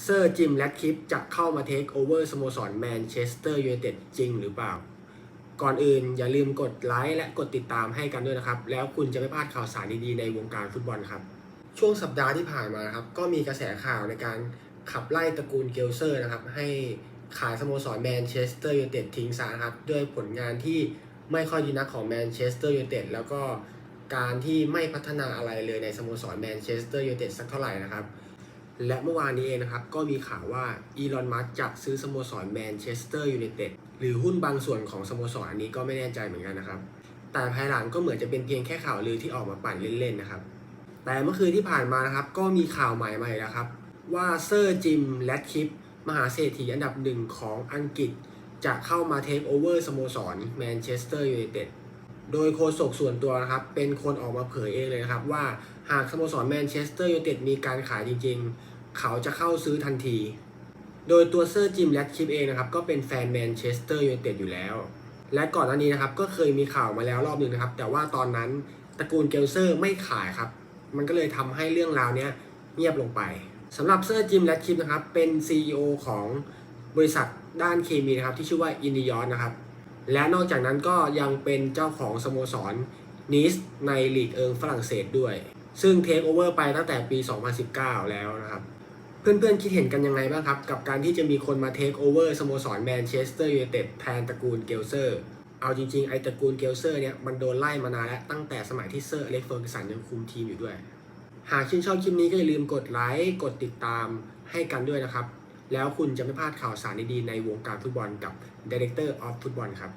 เซอร์จิมแรดคลิปจะเข้ามาเทคโอเวอร์สโมสรแมนเชสเตอร์ยูไนเต็ดจริงหรือเปล่า ก่อนอื่นอย่าลืมกดไลค์และกดติดตามให้กันด้วยนะครับ แล้วคุณจะไม่พลาดข่าวสารดีๆในวงการฟุตบอลครับ ช่วงสัปดาห์ที่ผ่านมาครับ ก็มีกระแสข่าวในการขับไล่ตระกูลเกลเซอร์นะครับให้ขายสโมสรแมนเชสเตอร์ยูไนเต็ดทิ้งซะนะครับด้วยผลงานที่ไม่ค่อยดีนักของแมนเชสเตอร์ยูไนเต็ดแล้วก็การที่ไม่พัฒนาอะไรเลยในสโมสรแมนเชสเตอร์ยูไนเต็ดสักเท่าไหร่นะครับ และเมื่อวานนี้เองนะครับ ก็มีข่าวว่าอีลอนมัสจะซื้อสโมสรแมนเชสเตอร์ยูไนเต็ดหรือหุ้นบางส่วนของสโมสรอันนี้ก็ไม่แน่ใจเหมือนกันนะครับ แต่ภายหลังก็เหมือนจะเป็นเพียงแค่ข่าวลือที่ออกมาปั่นเล่นๆนะครับ แต่เมื่อคืนที่ผ่านมานะครับ ก็มีข่าวใหม่มาอีกแล้วครับ ว่าเซอร์จิมแรดคลิปมหาเศรษฐีอันดับหนึ่งของอังกฤษ จะเข้ามาเทคโอเวอร์สโมสรแมนเชสเตอร์ยูไนเต็ดโดยโฆษกส่วนตัวนะครับ เป็นคนออกมาเผยเองเลยนะครับว่าหากสโมสรแมนเชสเตอร์ยูไนเต็ดมีการขายจริงๆ เขาจะเข้าซื้อทันที โดยตัวเซอร์จิมแรดคลิปเองนะครับก็เป็นแฟนแมนเชสเตอร์ยูไนเต็ดอยู่แล้ว และก่อนหน้านี้นะครับก็เคยมีข่าวมาแล้วรอบหนึ่งนะครับ แต่ว่าตอนนั้นตระกูลเกลเซอร์ไม่ขายครับ มันก็เลยทำให้เรื่องราวเนี้ยเงียบลงไปสำหรับเซอร์จิมแรดคลิปนะครับเป็น CEO ของบริษัทด้านเคมีนะครับที่ชื่อว่าอินดิยอนนะครับและนอกจากนั้นก็ยังเป็นเจ้าของสโมสรนิสในลีกเอิงฝรั่งเศสด้วย ซึ่งเทคโอเวอร์ไปตั้งแต่ปี 2019 แล้วนะครับ เพื่อนๆ คิดเห็นกันยังไงบ้างครับ กับการที่จะมีคนมาเทคโอเวอร์สโมสรแมนเชสเตอร์ยูไนเต็ดแทนตระกูลเกลเซอร์ เอาจริงๆ ไอ้ตระกูลเกลเซอร์เนี่ยมันโดนไล่มานานแล้ว ตั้งแต่สมัยที่เซอร์อเล็กซ์เฟอร์กสันยังคุมทีมอยู่ด้วย หากชื่นชอบคลิปนี้ก็อย่าลืมกดไลค์กดติดตามให้กันด้วยนะครับ แล้วคุณจะไม่พลาดข่าวสารดีๆในวงการฟุตบอลกับ Director of Football ครับ